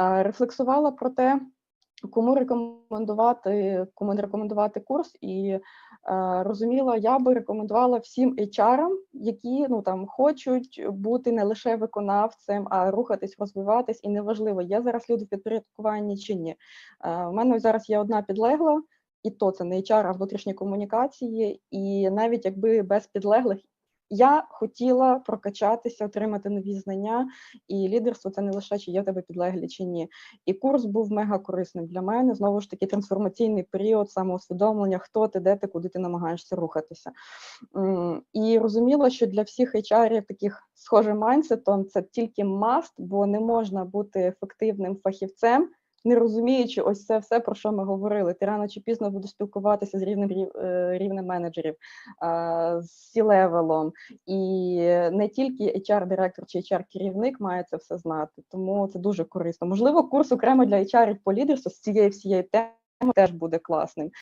Е, Рефлексувала про те, кому рекомендувати, кому не рекомендувати курс, і е, розуміла, я би рекомендувала всім HR, які ну там хочуть бути не лише виконавцем, а рухатись, розвиватись, і неважливо, є зараз люди в підпорядкуванні чи ні. Е, У мене зараз є одна підлегла, і то це не HR, а внутрішні комунікації. І навіть якби без підлеглих я хотіла прокачатися, отримати нові знання, і лідерство це не лише чи є в тебе підлеглі чи ні. І курс був мега корисним для мене. Знову ж таки, трансформаційний період, самоусвідомлення, хто ти, де ти, куди ти намагаєшся рухатися. І розуміла, що для всіх HR таких схожим майнсетом це тільки маст, бо не можна бути ефективним фахівцем. Не розуміючи ось це все, про що ми говорили, ти рано чи пізно будеш спілкуватися з рівнем е, рівнем менеджерів, з C-левелом, і не тільки HR-директор чи HR-керівник має це все знати, тому це дуже корисно. Можливо, курс окремо для HR по лідерству з цієї всієї теми теж буде класним.